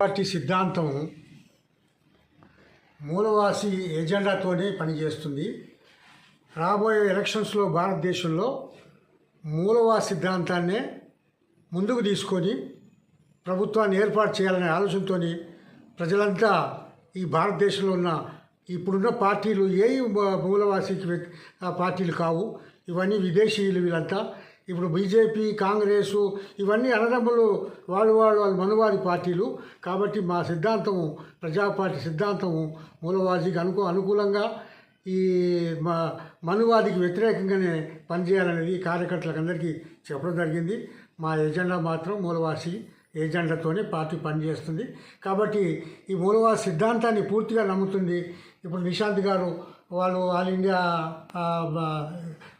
Party సిద్ధాంతం మూలవాసి ఎజెండాతోనే పనిచేస్తుంది. రాబోయే ఎలక్షన్స్లో భారతదేశంలో మూలవాసి సిద్ధాంతాన్నే ముందుకు తీసుకొని ప్రభుత్వాన్ని ఏర్పాటు చేయాలనే ఆలోచనతో ప్రజలంతా ఈ భారతదేశంలో ఉన్న ఇప్పుడున్న పార్టీలు ఏ మూలవాసికి పార్టీలు కావు. ఇవన్నీ విదేశీయులు వీళ్ళంతా ఇప్పుడు బీజేపీ కాంగ్రెస్ ఇవన్నీ అనడములు వాళ్ళు వాళ్ళు వాళ్ళు మనవారి పార్టీలు. కాబట్టి మా సిద్ధాంతము ప్రజాపార్టీ సిద్ధాంతము మూలవాదికి అనుకూ అనుకూలంగా ఈ మా మనువాదికి వ్యతిరేకంగానే పనిచేయాలనేది కార్యకర్తలకు అందరికీ చెప్పడం జరిగింది. మా ఎజెండా మాత్రం మూలవాసి ఏజెండాతోనే పార్టీ పనిచేస్తుంది. కాబట్టి ఈ మూలవాసి సిద్ధాంతాన్ని పూర్తిగా నమ్ముతుంది. ఇప్పుడు నిశాంత్ గారు వాళ్ళు all India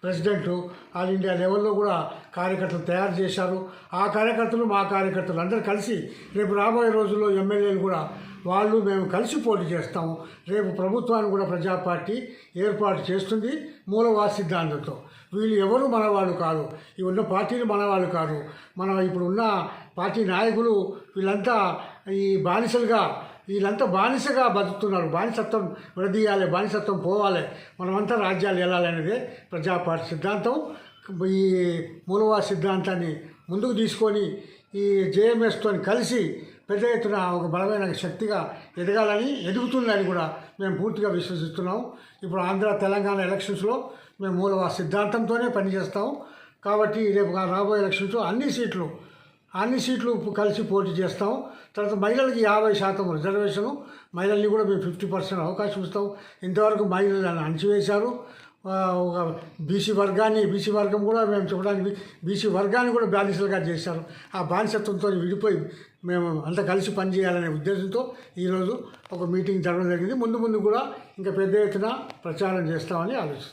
president all India లెవెల్లో కూడా కార్యకర్తలు తయారు చేశారు. ఆ కార్యకర్తలు మా కార్యకర్తలు అందరూ కలిసి రేపు రాబోయే రోజుల్లో ఎమ్మెల్యేలు కూడా వాళ్ళు మేము కలిసి పోటీ చేస్తాము. రేపు ప్రభుత్వాన్ని కూడా ప్రజా పార్టీ ఏర్పాటు చేస్తుంది మూలవాసి సిద్ధాంతంతో. వీళ్ళు ఎవరు మనవాళ్ళు కాదు. ఈ ఉన్న పార్టీలు మనవాళ్ళు కాదు. మనం ఇప్పుడు ఉన్న పార్టీ నాయకులు వీళ్ళంతా ఈ బానిసలుగా వీళ్ళంతా బానిసగా బతుకుతున్నారు. బానిసత్వం విడదీయాలి బానిసత్వం పోవాలి. మనమంతా రాజ్యాలు వెళ్ళాలి అనేది సిద్ధాంతం. ఈ మూలవా సిద్ధాంతాన్ని ముందుకు తీసుకొని ఈ జేఎంఎస్తో కలిసి పెద్ద ఎత్తున ఒక బలమైన శక్తిగా ఎదగాలని ఎదుగుతుందని కూడా మేము పూర్తిగా విశ్వసిస్తున్నాం. ఇప్పుడు ఆంధ్ర తెలంగాణ ఎలక్షన్స్లో మేము మూలవా సిద్ధాంతంతోనే పనిచేస్తాం. కాబట్టి రేపు రాబోయే ఎలక్షన్స్లో అన్ని సీట్లు అన్ని సీట్లు కలిసి పోటీ చేస్తాం. తర్వాత మహిళలకి యాభై శాతం రిజర్వేషను. మహిళల్ని కూడా మేము ఫిఫ్టీ పర్సెంట్ అవకాశం ఇస్తాం. ఇంతవరకు మహిళలను అణచివేశారు. ఒక బీసీ వర్గాన్ని బీసీ వర్గం కూడా మేము చెప్పడానికి బీసీ వర్గాన్ని కూడా బానిసలుగా చేశారు. ఆ బానిసత్వంతో విడిపోయి మేము అంతా కలిసి పనిచేయాలనే ఉద్దేశంతో ఈరోజు ఒక మీటింగ్ జరగడం జరిగింది. ముందు ముందు కూడా ఇంకా పెద్ద ఎత్తున ప్రచారం చేస్తామని ఆలోచిస్తున్నాం.